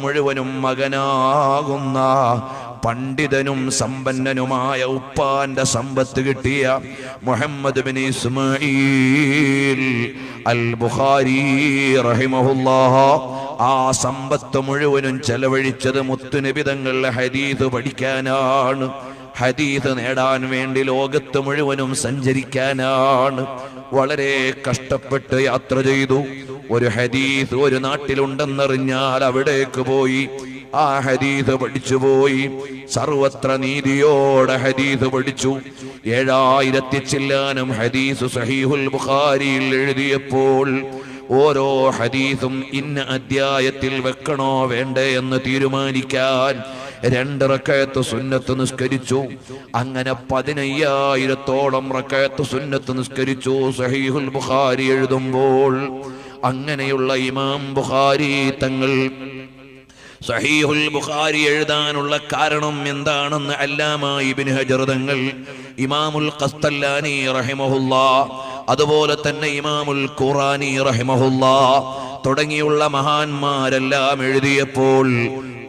മുഴുവനും മകനാകുന്ന പണ്ഡിതനും സമ്പന്നനുമായ ഉപ്പാന്റെ സമ്പത്ത് കിട്ടിയ Muhammad bin Ismail al Bukhari ആ സമ്പത്ത് മുഴുവനും ചെലവഴിച്ചത് മുത്തുനിബിതങ്ങളുടെ ഹരീത് പഠിക്കാനാണ്. ഹദീത് നേടാൻ വേണ്ടി ലോകത്ത് മുഴുവനും സഞ്ചരിക്കാനാണ്. വളരെ കഷ്ടപ്പെട്ട് യാത്ര ചെയ്തു. ഒരു ഹദീസ് ഒരു നാട്ടിലുണ്ടെന്നറിഞ്ഞാൽ അവിടേക്ക് പോയി. ആ ഹദീസ് പഠിച്ചു പോയി. സർവത്ര നീതിയോടെ ഹദീസ് പഠിച്ചു. ഏഴായിരത്തി ചില്ലാനം ഹദീസ് സഹീഹുൽ ബുഖാരിയിൽ എഴുതിയപ്പോൾ ഓരോ ഹദീസും ഇന്ന അധ്യായത്തിൽ വെക്കണോ വേണ്ടേ എന്ന് തീരുമാനിക്കാൻ രണ്ട് റക്കയത്ത് സുന്നത്ത് നിസ്കരിച്ചു. അങ്ങനെ പതിനയ്യായിരത്തോളം റക്കയത്ത് സുന്നത്ത് നിസ്കരിച്ചു സഹീഹുൽ ബുഖാരി എഴുതുമ്പോൾ അങ്ങനെയുള്ള ഇമാം ബുഖാരി തങ്ങൾ സഹീഹുൽ ബുഖാരി എഴുതാനുള്ള കാരണം എന്താണെന്ന് അല്ലാമ ഇബ്നു ഹജർ തങ്ങൾ ഇമാമുൽ ഖസ്തല്ലാനി റഹിമഹുല്ല അതുപോലെ തന്നെ ഇമാമുൽ ഖുറാനി റഹിമഹുല്ല തുടങ്ങിയുള്ള മഹാന്മാരെല്ലാം എഴുതിയപ്പോൾ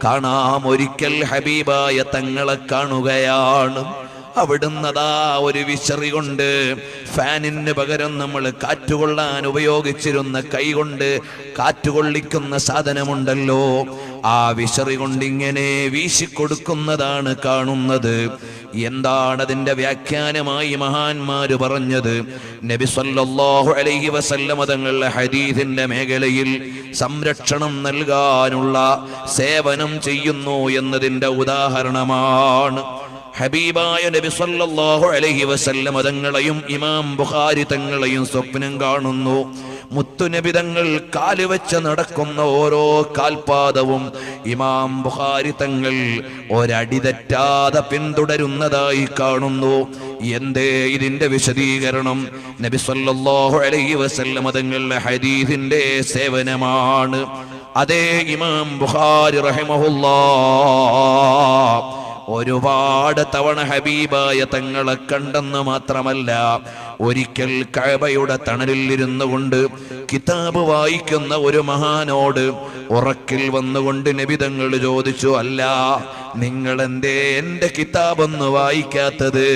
കാണാം ഒരിക്കൽ ഹബീബായ തങ്ങളെ കാണുകയാണ്. അവിടുന്നതാ ഒരു വിശറി കൊണ്ട് ഫാനിന് പകരം നമ്മൾ കാറ്റുകൊള്ളാൻ ഉപയോഗിച്ചിരുന്ന കൈ കൊണ്ട് കാറ്റുകൊള്ളിക്കുന്ന സാധനമുണ്ടല്ലോ. ആ വിശറി കൊണ്ട് ഇങ്ങനെ വീശിക്കൊടുക്കുന്നതാണ് കാണുന്നത്. എന്താണ് അതിന്റെ വ്യാഖ്യാനമായി മഹാന്മാര് പറഞ്ഞത്? നബി സല്ലല്ലാഹു അലൈഹി വസല്ലമ തങ്ങളുടെ ഹദീദിന്റെ മേഖലയിൽ സംരക്ഷണം നൽകാനുള്ള സേവനം ചെയ്യുന്നു എന്നതിന്റെ ഉദാഹരണമാണ്. ഹബീബായ നബി സല്ലല്ലാഹു അലൈഹി വസല്ലമ തങ്ങളെയും ഇമാം ബുഖാരി തങ്ങളെയും സ്വപ്നം കാണുന്നു. മുത്തുനബി തങ്ങൾ കാലുവെച്ച് നടക്കുന്ന ഓരോ കാൽപാദവും ഇമാം ബുഖാരി തങ്ങൾ ഒരടി തെറ്റാതെ പിന്തുടരുന്നതായി കാണുന്നു. എന്തേ ഇതിന്റെ വിശദീകരണം? നബി സല്ലല്ലാഹു അലൈഹി വസല്ലമ തങ്ങളുടെ ഹദീസിന്റെ സേവനമാണ്. അതേ ഇമാം ബുഖാരി റഹിമഹുല്ലാ ഒരുപാട് തവണ ഹബീബായ തങ്ങളെ കണ്ടെന്ന് മാത്രമല്ല ഒരിക്കൽ കഴബയുടെ തണലിൽ ഇരുന്നു കൊണ്ട് കിതാബ് വായിക്കുന്ന ഒരു മഹാനോട് ഉറക്കിൽ വന്നുകൊണ്ട് നിബിതങ്ങൾ ചോദിച്ചു അല്ല നിങ്ങൾ എന്തേ എന്റെ കിതാബൊന്ന് വായിക്കാത്തത്?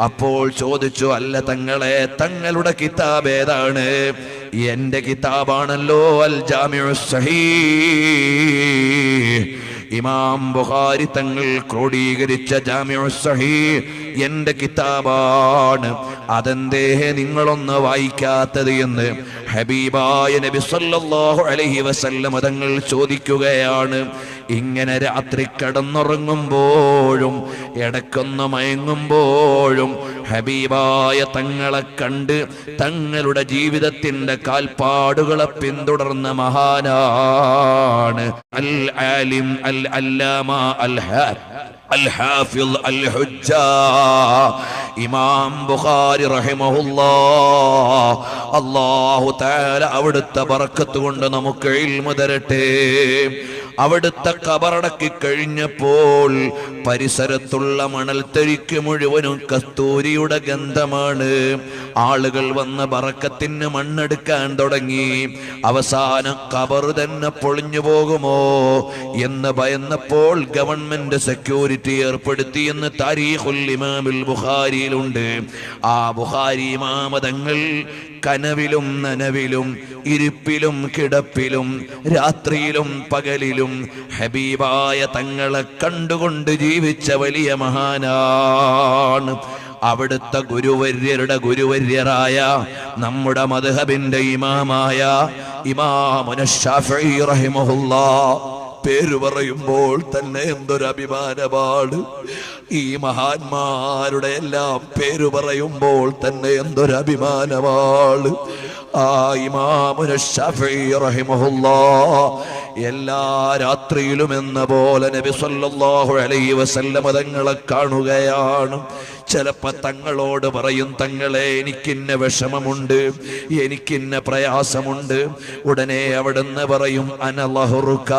അപ്പോൾ ചോദിച്ചു അല്ല തങ്ങളെ തങ്ങളുടെ കിതാബ് ഏതാണ്? എന്റെ കിതാബാണല്ലോ അൽ ജാമിഉ സഹീഹ് ഇമാം ബുഖാരി തങ്ങൾ ക്രോഡീകരിച്ച ജാമിഉ സഹീഹ് എന്റെ കിതാബാണ്. അതെന്തേ നിങ്ങളൊന്ന് വായിക്കാത്തത് എന്ന് ഹബീബായ നബി സല്ലല്ലാഹു അലൈഹി വസല്ലം തങ്ങൾ ചോദിക്കുകയാണ്. ഇങ്ങനെ രാത്രി കടന്നുറങ്ങുമ്പോഴും ഇടക്കൊന്ന് മയങ്ങുമ്പോഴും ഹബീബായ തങ്ങളെ കണ്ട് തങ്ങളുടെ ജീവിതത്തിന്റെ കാൽപ്പാടുകളെ പിന്തുടർന്ന മഹാനാണ്. അൽ ആലിം അൽ അല്ലാമ അൽ ഹാഫിൽ അൽ ഹുജ്ജാ. ഇമാം ബുഖാരി അല്ലാഹു തആല അവിടുത്തെ പറക്കത്തുകൊണ്ട് നമുക്ക് ഇൽമു തരട്ടെ. അവിടുത്തെ കബറടക്കി കഴിഞ്ഞപ്പോൾ പരിസരത്തുള്ള മണൽത്തരിക്ക് മുഴുവനും കസ്തൂരിയുടെ ഗന്ധമാണ്. ആളുകൾ വന്ന് ബറക്കത്തിന് മണ്ണെടുക്കാൻ തുടങ്ങി. അവസാനം കബർ തന്നെ പൊളിഞ്ഞു പോകുമോ എന്ന് ഭയന്നപ്പോൾ ഗവൺമെന്റ് സെക്യൂരിറ്റി ഏർപ്പെടുത്തി എന്ന് താരീഖുൽ ഇമാമിൽ ബുഖാരിയിലുണ്ട്. ആ ബുഖാരി ഇമാമതങ്ങൾ കനവിലും നനവിലും ഇരിപ്പിലും കിടപ്പിലും രാത്രിയിലും പകലിലും ഹബീബായ തങ്ങളെ കണ്ടുകൊണ്ട് ജീവിച്ച വലിയ മഹാനാണ്. അവിടുത്തെ ഗുരുവര്യരുടെ ഗുരുവര്യരായ നമ്മുടെ മധുഹബിന്റെ ഇമാമായ ഇമാമുന ഷാഫി റഹിമഹുല്ലാ. പേര് പറയുമ്പോൾ തന്നെ എന്തൊരു അഭിമാനമാണ്. ഈ മഹാന്മാരുടെ എല്ലാം പേര് പറയുമ്പോൾ തന്നെ എന്തൊരു അഭിമാനമാണ്. ആ ഇമാമുന ഷഫി റഹിമഹുല്ലാ എല്ലാ രാത്രിയിലും എന്ന പോലെ നബി സല്ലല്ലാഹു അലൈഹി വസല്ലമ തങ്ങളെ കാണുകയാണ്. ചിലപ്പോ തങ്ങളോട് പറയും തങ്ങളെ എനിക്കിന്ന വിഷമമുണ്ട് എനിക്കിന്ന പ്രയാസമുണ്ട്. ഉടനെ അവിടുന്ന് പറയും അനലഹുറുക്ക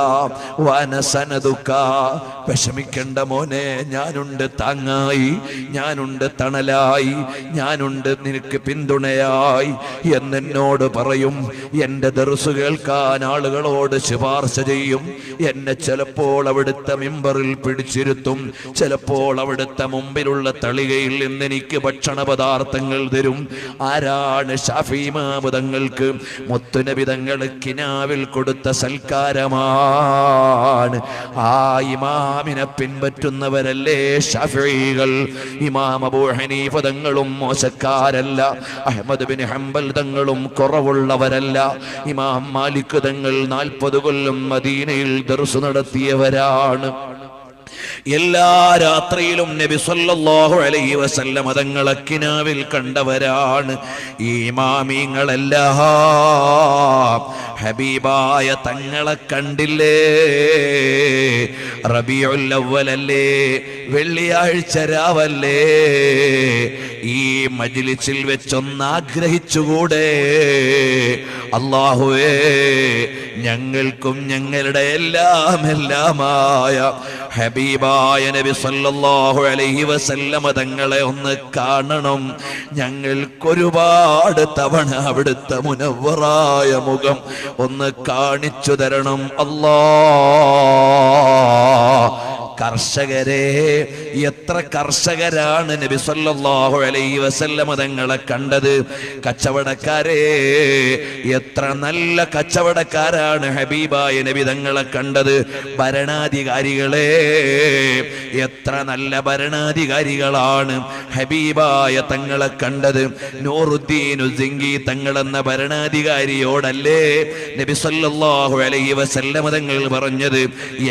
വനസനതുക്ക വിഷമിക്കണ്ട മോനെ ഞാനുണ്ട് താങ്ങായി ഞാനുണ്ട് തണലായി ഞാനുണ്ട് നിനക്ക് പിന്തുണയായി. എന്നെന്നോട് പറയും എന്റെ ദർസ് കേൾക്കാൻ ആളുകളോട് ശുപാർശ ചെയ്യും. എന്നെ ചിലപ്പോൾ അവിടുത്തെ മിമ്പറിൽ പിടിച്ചിരുത്തും. ചിലപ്പോൾ അവിടുത്തെ മുമ്പിലുള്ള തളികയിൽ നിന്ന് എനിക്ക് ഭക്ഷണ പദാർത്ഥങ്ങൾ തരും. ആരാണ് ഷാഫിമാബുതങ്ങൾക്ക് മുത്തുനബിതങ്ങൾ കിനാവിൽ കൊടുത്ത സൽക്കാരമാണ്. ആ ഇമാമിനെ പിൻപറ്റുന്നവരല്ലേ ഷഫീകൾ? ഇമാം അബൂ മോശക്കാരല്ല. അഹമ്മദ് ബിൻ ഹംബൽ തങ്ങളും കുറവുള്ളവരല്ല. ഇമാം മാലിക് തങ്ങൾ നാൽപ്പത് കൊല്ലം മദീനയിൽ ദർസ് നടത്തിയവരാണ്. എല്ലാ രാത്രിയിലും നബി സല്ലല്ലാഹു അലൈഹി വസല്ലം അതങ്ങളെ കിനാവിൽ കണ്ടവരാണ്. ഈ മാമീങ്ങളെല്ലാം ഹബീബായ തങ്ങളെ കണ്ടില്ലേ? റബിയുല്ലവലല്ലേ വെള്ളിയാഴ്ച രാവല്ലേ? ഈ മജ്ലിസിൽ വെച്ചൊന്ന് ആഗ്രഹിച്ചുകൂടെ? അള്ളാഹുവേ ഞങ്ങൾക്കും ഞങ്ങളുടെ എല്ലാം എല്ലാമായ ഹബീബായ നബി സല്ലല്ലാഹു അലൈഹി വസല്ലമ തങ്ങളെ ഒന്ന് കാണണം. ഞങ്ങൾക്കൊരുപാട് തവണ അവിടുത്തെ മുനവറായ മുഖം ഒന്ന് കാണിച്ചു തരണം. അല്ലാ കർഷകരെ എത്ര കർഷകരാണ് നബി സല്ലല്ലാഹു അലൈഹി വസല്ലമ തങ്ങളെ കണ്ടത്? കച്ചവടക്കാരെ എത്ര നല്ല കച്ചവടക്കാരാണ് ഹബീബായ നബി തങ്ങളെ കണ്ടത്? ഭരണാധികാരികളെ എത്ര നല്ല ഭരണാധികാരികളാണ് ഹബീബായ തങ്ങളെ കണ്ടത്? നൂറുദ്ദീൻ സിംഗി തങ്ങളെന്ന ഭരണാധികാരിയോടല്ലേ നബി സല്ലല്ലാഹു അലൈഹി വസല്ലമ തങ്ങൾ പറഞ്ഞത്?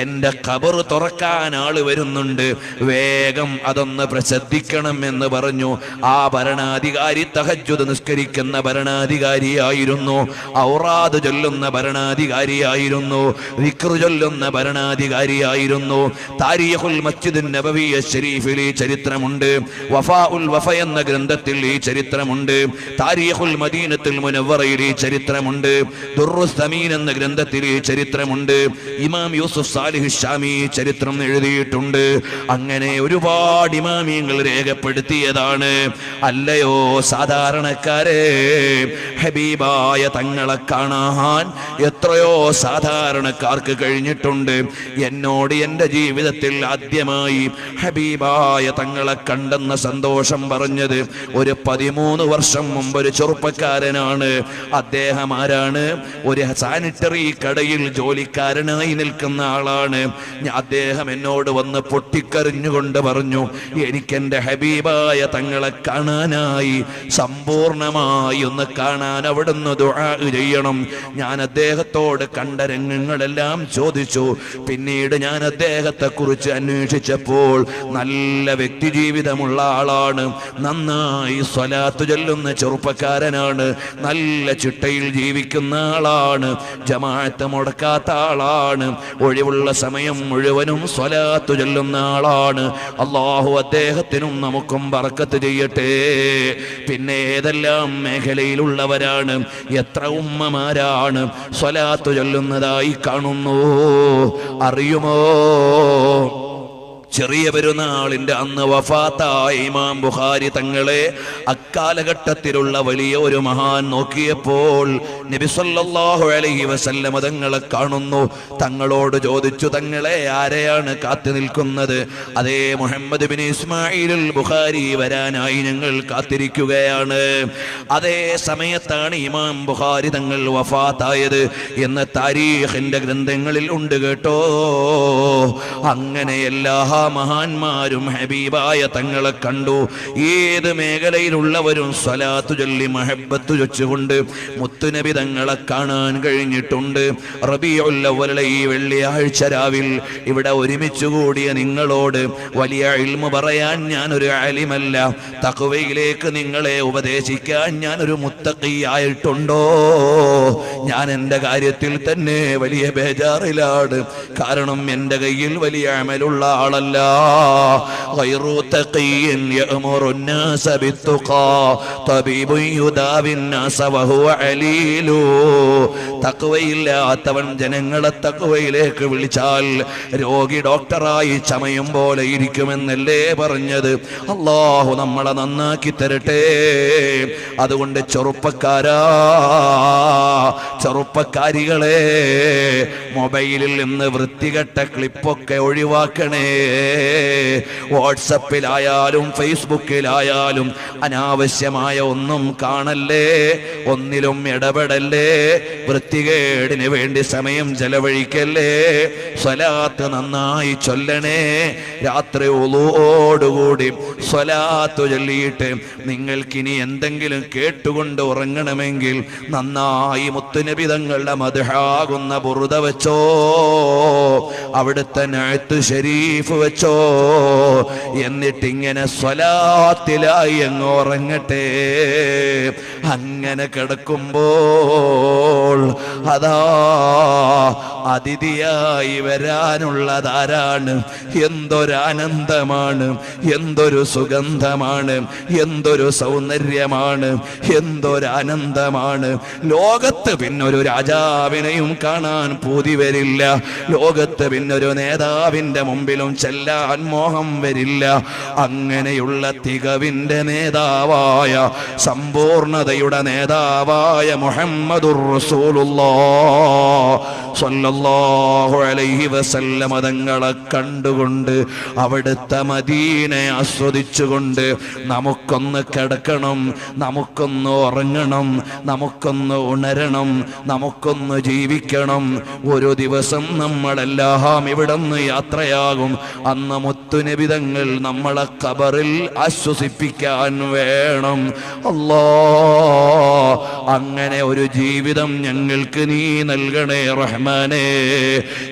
എന്റെ ഖബർ തുറക്കാൻ ആൾ വരുന്നുണ്ട്. വേഗം അതൊന്ന് പ്രസിദ്ധിക്കണം എന്ന് പറഞ്ഞു. ആ ഭരണാധികാരി തഹജ്ജുദ് നിസ്കരിക്കുന്ന ഭരണാധികാരിയായിരുന്നു. ഔറാദ് ചൊല്ലുന്ന ഭരണാധികാരിയായിരുന്നു. വിക്രു ചൊല്ലുന്ന ഭരണാധികാരിയായിരുന്നു. താരിഖുൽ മസ്ജിദ് നബവിയ ഷരീഫിൽ ഈ ചരിത്രമുണ്ട്. വഫാ ഉൽ വഫ എന്ന ഗ്രന്ഥത്തിൽ ഈ ചരിത്രമുണ്ട്. താരിഖുൽ മദീനത്തിൽ മുനവറയിൽ ഈ ചരിത്രമുണ്ട്. ദുർറുസ് സമീൻ എന്ന ഗ്രന്ഥത്തിൽ ഈ ചരിത്രമുണ്ട്. ഇമാം യൂസുഫ് സാലിഹ് ഷാമി ചരിത്രം എഴുതിയിട്ടുണ്ട്. അങ്ങനെ ഒരുപാട് ഇമാമിയങ്ങൾ രേഖപ്പെടുത്തിയതാണ്. അല്ലയോ സാധാരണക്കാരെ ഹബീബായ തങ്ങളെ കാണാൻ എത്രയോ സാധാരണക്കാർക്ക് കഴിഞ്ഞിട്ടുണ്ട്. എന്നോട് എന്റെ ജീവിതത്തിൽ ആദ്യമായി ഹബീബായ തങ്ങളെ കണ്ടെന്ന സന്തോഷം പറഞ്ഞത് ഒരു പതിമൂന്ന് വർഷം മുമ്പ് ഒരു ചെറുപ്പക്കാരനാണ്. അദ്ദേഹം ആരാണ്? ഒരു സാനിറ്ററി കടയിൽ ജോലിക്കാരനായി നിൽക്കുന്ന ആളാണ്. അദ്ദേഹം എന്നോട് വന്ന് പൊട്ടിക്കറിഞ്ഞുകൊണ്ട് പറഞ്ഞു എനിക്കെന്റെ ഹബീബായ തങ്ങളെ കാണാനായി സമ്പൂർണമായി ഒന്ന് കാണാൻ അവിടുന്ന് ദുആ ചെയ്യണം. ഞാൻ അദ്ദേഹത്തോട് കണ്ട രംഗങ്ങളെല്ലാം ചോദിച്ചു. പിന്നീട് ഞാൻ അദ്ദേഹത്തെ കുറിച്ച് അന്വേഷിച്ചപ്പോൾ നല്ല വ്യക്തി ജീവിതമുള്ള ആളാണ്. നന്നായി സ്വലാത്തു ചൊല്ലുന്ന ചെറുപ്പക്കാരനാണ്. നല്ല ചിട്ടയിൽ ജീവിക്കുന്ന ആളാണ്. ജമാഅത്ത് മുടക്കാത്ത ആളാണ്. ഒഴിവുള്ള സമയം മുഴുവനും സ്വലാത്ത് ചൊല്ലുന്ന ആളാണ്. അള്ളാഹു അദ്ദേഹത്തിനും നമുക്കും ബറക്കത്ത് ചെയ്യട്ടെ. പിന്നെ ഏതെല്ലാം മേഖലയിലുള്ളവരാണ്? എത്ര ഉമ്മമാരാണ്? സ്വലാത്തു ചൊല്ലുന്നതായി കാണുന്നു. അറിയുമോ? ചെറിയ പെരുന്നാളിന്റെ അന്ന് വഫാത്തായ ഇമാം ബുഖാരി തങ്ങളെ അക്കാലഘട്ടത്തിലുള്ള വലിയ ഒരു മഹാൻ നോക്കിയപ്പോൾ നബി സല്ലല്ലാഹു അലൈഹി വസല്ലമ തങ്ങളെ കാണുന്നു. തങ്ങളോട് ചോദിച്ചു തങ്ങളെ ആരെയാണ് കാത്തു നിൽക്കുന്നത്? അതേ മുഹമ്മദ് ബിൻ ഇസ്മായിലുൽ ബുഖാരി വരാനായി ഞങ്ങൾ കാത്തിരിക്കുകയാണ്. അതേ സമയത്താണ് ഇമാം ബുഖാരി തങ്ങൾ വഫാത്തായത് എന്ന് താരീഖിന്റെ ഗ്രന്ഥങ്ങളിൽ ഉണ്ട് കേട്ടോ. അങ്ങനെ എല്ലാ മഹാന്മാരും ഹബീബായ തങ്ങളെ കണ്ടു. ഏത് മേഖലയിലുള്ളവരും സ്വലാത്തു ചൊല്ലി മഹബത്ത് ചൊച്ചുകൊണ്ട് മുത്തുനബി തങ്ങളെ കാണാൻ കഴിഞ്ഞിട്ടുണ്ട്. റബിയുള്ളവരുടെ ഈ വെള്ളിയാഴ്ച രാവിൽ ഇവിടെ ഒരുമിച്ച് കൂടിയ നിങ്ങളോട് വലിയ ഇൽമു പറയാൻ ഞാൻ ഒരു അലിമല്ല. തക്കുവയിലേക്ക് നിങ്ങളെ ഉപദേശിക്കാൻ ഞാൻ ഒരു മുത്തക്കിയായിട്ടുണ്ടോ ഞാൻ എന്റെ കാര്യത്തിൽ തന്നെ വലിയ ബേജാറിലാണ്. കാരണം എന്റെ കയ്യിൽ വലിയ അമലുള്ള ആളല്ല. الله غير تقي يأمر الناس بالتقى طبيب يداوي الناس وهو عليل തക്കവയില്ലാത്തവൻ ജനങ്ങളെ തക്കവയിലേക്ക് വിളിച്ചാൽ രോഗി ഡോക്ടറായി ചമയും പോലെ ഇരിക്കുമെന്നല്ലേ പറഞ്ഞത് അള്ളാഹു നമ്മളെ നന്നാക്കി തരട്ടെ അതുകൊണ്ട് ചെറുപ്പക്കാരാ ചെറുപ്പക്കാരികളെ മൊബൈലിൽ നിന്ന് വൃത്തികെട്ട ക്ലിപ്പൊക്കെ ഒഴിവാക്കണേ വാട്സപ്പിലായാലും ഫേസ്ബുക്കിലായാലും അനാവശ്യമായ ഒന്നും കാണല്ലേ ഒന്നിലും ഇടപെടല്ലേ വൃത്തികേടിന് വേണ്ടി സമയം ചെലവഴിക്കല്ലേ. സ്വലാത്ത് നന്നായി ചൊല്ലണേ രാത്രി ഒളുവോടുകൂടി സ്വലാത്ത് ചൊല്ലിയിട്ട് നിങ്ങൾക്കിനി എന്തെങ്കിലും കേട്ടുകൊണ്ട് ഉറങ്ങണമെങ്കിൽ നന്നായി മുത്തുനിബിതങ്ങളുടെ മധുഹാകുന്ന ബുറുത വെച്ചോ. അവിടുത്തെ നഴുത്ത് ഷരീഫ് വെച്ചോ എന്നിട്ടിങ്ങനെ സ്വലാത്തിലായി അങ്ങ് ഉറങ്ങട്ടെ. അങ്ങനെ കിടക്കുമ്പോൾ അതാ അതിഥിയായി വരാനുള്ളതാരാണ് എന്തൊരാനന്ദമാണ് എന്തൊരു സുഗന്ധമാണ് എന്തൊരു സൗന്ദര്യമാണ് എന്തൊരാനന്ദമാണ്. ലോകത്ത് പിന്നൊരു രാജാവിനെയും കാണാൻ പൂതി വരില്ല. ലോകത്ത് പിന്നൊരു നേതാവിന്റെ മുമ്പിലും ചെല്ലാൻ മോഹം വരില്ല. അങ്ങനെയുള്ള തികവിന്റെ നേതാവായ സമ്പൂർണതയുടെ നേതാവായ മുഹമ്മദുർ റസൂലുള്ളാഹ് സ്വല്ലല്ലാഹു അലൈഹി തങ്ങളെ കണ്ടുകൊണ്ട് അവിടുത്തെ മദീനെ ആസ്വദിച്ചുകൊണ്ട് നമുക്കൊന്ന് കിടക്കണം നമുക്കൊന്ന് ഉറങ്ങണം നമുക്കൊന്ന് ഉണരണം നമുക്കൊന്ന് ജീവിക്കണം. ഒരു ദിവസം നമ്മളെല്ലാം ഇവിടെ നിന്ന് യാത്രയാകും. അന്ന് മുത്തുനിബിതങ്ങൾ നമ്മളെ കബറിൽ ആശ്വസിപ്പിക്കാൻ വേണം. അല്ലോ അങ്ങനെ ഒരു ജീവിതം ഞങ്ങൾക്ക് നീ നൽകണേ റഹ്മാനെ.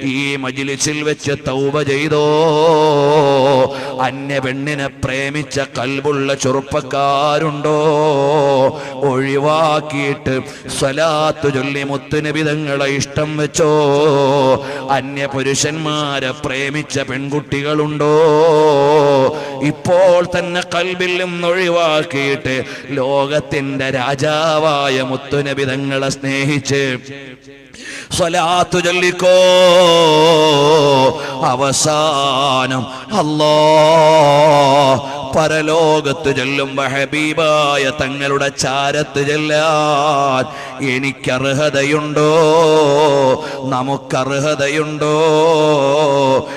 ഈ മജിലിസിൽ വെച്ച് തൗബ ചെയ്തോ. അന്യ പെണ്ണിനെ പ്രേമിച്ച കൽബുള്ള ചെറുപ്പക്കാരുണ്ടോ? ഒഴിവാക്കിയിട്ട് സ്വലാത്ത് ചൊല്ലി മുത്തുനിബിതങ്ങളെ ഇഷ്ടം വെച്ചോ? അന്യ പുരുഷന്മാരെ പ്രേമിച്ച പെൺകുട്ടികളുണ്ടോ ഇപ്പോൾ തന്നെ കൽബിൽ നിന്ന് ഒഴിവാക്കിയിട്ട് ലോകത്തിന്റെ രാജാവായ മുത്തുനബിതങ്ങളെ സ്നേഹിച്ച് സ്വലാത്തു ചൊല്ലിക്കോ. അവസാനം അല്ലാ പരലോകത്ത് ചെല്ലുമ്പോ ഹബീബായ തങ്ങളുടെ ചാരത്ത് ചെല്ലാൻ എനിക്കർഹതയുണ്ടോ? നമുക്കർഹതയുണ്ടോ?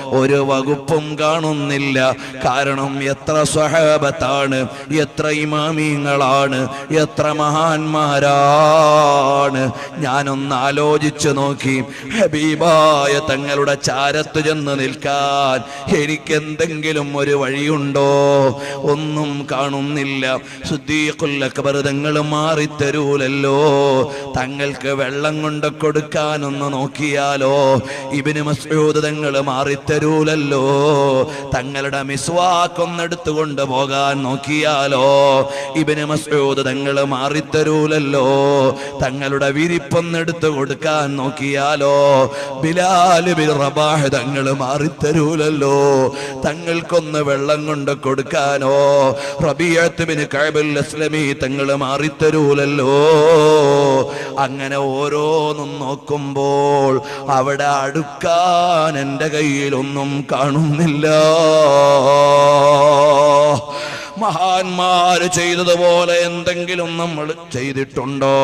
ഒരു വകുപ്പും കാണുന്നില്ല. കാരണം എത്ര സ്വഹാബത്താണ് എത്ര ഇമാമീങ്ങളാണ് എത്ര മഹാന്മാരാണ്? ഞാനൊന്ന് ആലോചിച്ചു നോക്കി. ഹബീബായ തങ്ങളുടെ ചാരത്ത് ചെന്ന് നിൽക്കാൻ എനിക്കെന്തെങ്കിലും ഒരു വഴിയുണ്ടോ? ഒന്നും കാണുന്നില്ല. ശുദ്ധീകുല്ലക്കബർ തങ്ങൾ മാറിത്തരൂലല്ലോ. തങ്ങൾക്ക് വെള്ളം കൊണ്ട് കൊടുക്കാനൊന്ന് നോക്കിയാലോ. ഇബിന് മസൂദ് തങ്ങൾ മാറിത്തരൂലല്ലോ. തങ്ങളുടെ മിസ്വാക്കൊന്നെടുത്തു കൊണ്ട് പോകാൻ നോക്കിയാലോ. ഇബിന് മസൂദ് തങ്ങൾ മാറിത്തരൂലല്ലോ. തങ്ങളുടെ വിരിപ്പൊന്നെടുത്തു കൊടുക്കാൻ നോക്കിയാലോ. ബിലാൽ ബിൻ റബാഹ് തങ്ങൾ മാറിത്തരൂലല്ലോ. തങ്ങൾക്കൊന്ന് വെള്ളം കൊണ്ട് കൊടുക്കാനോ റബിയത്ത് റബിയത്തുബിന് കഅബുൽ അസ്ലമി തങ്ങൾ മാറിത്തരൂലല്ലോ. അങ്ങനെ ഓരോന്നും നോക്കുമ്പോൾ അവിടെ അടുക്കാൻ എന്റെ കയ്യിലൊന്നും കാണുന്നില്ല. മഹാന്മാര് ചെയ്തതുപോലെ എന്തെങ്കിലും നമ്മൾ ചെയ്തിട്ടുണ്ടോ?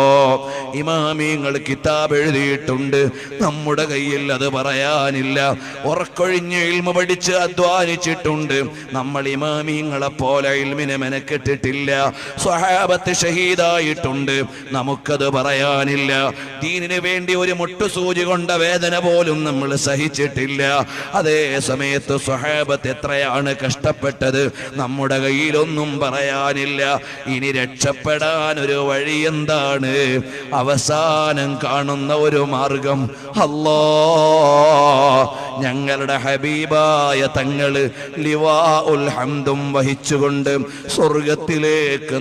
ഇമാമിങ്ങൾ കിതാബ് എഴുതിയിട്ടുണ്ട്. നമ്മുടെ കയ്യിൽ അത് പറയാനില്ല. ഉറക്കൊഴിഞ്ഞ് ഇൽമ പഠിച്ച് അധ്വാനിച്ചിട്ടുണ്ട്. നമ്മൾ ഇമാമിങ്ങളെ പോലെ ഇൽമിനെ മെനക്കെട്ടിട്ടില്ല. സ്വഹാബത്ത് ഷഹീദായിട്ടുണ്ട്. നമുക്കത് പറയാനില്ല. ദീനിന് വേണ്ടി ഒരു മുട്ടുസൂചി കൊണ്ട വേദന പോലും നമ്മൾ സഹിച്ചിട്ടില്ല. അതേ സമയത്ത് സ്വഹാബത്ത് എത്രയാണ് കഷ്ടപ്പെട്ടത്? നമ്മുടെ കയ്യിലൊന്നും പറയാനില്ല. ഇനി രക്ഷപ്പെടാൻ ഒരു വഴി എന്താണ്? അവസാനം കാണുന്ന ഒരു മാർഗം. അല്ലോ ഞങ്ങളുടെ ഹബീബായ തങ്ങൾ ലിവാ ഉൽ ഹംദും വഹിച്ചുകൊണ്ട് സ്വർഗത്തിലേക്ക്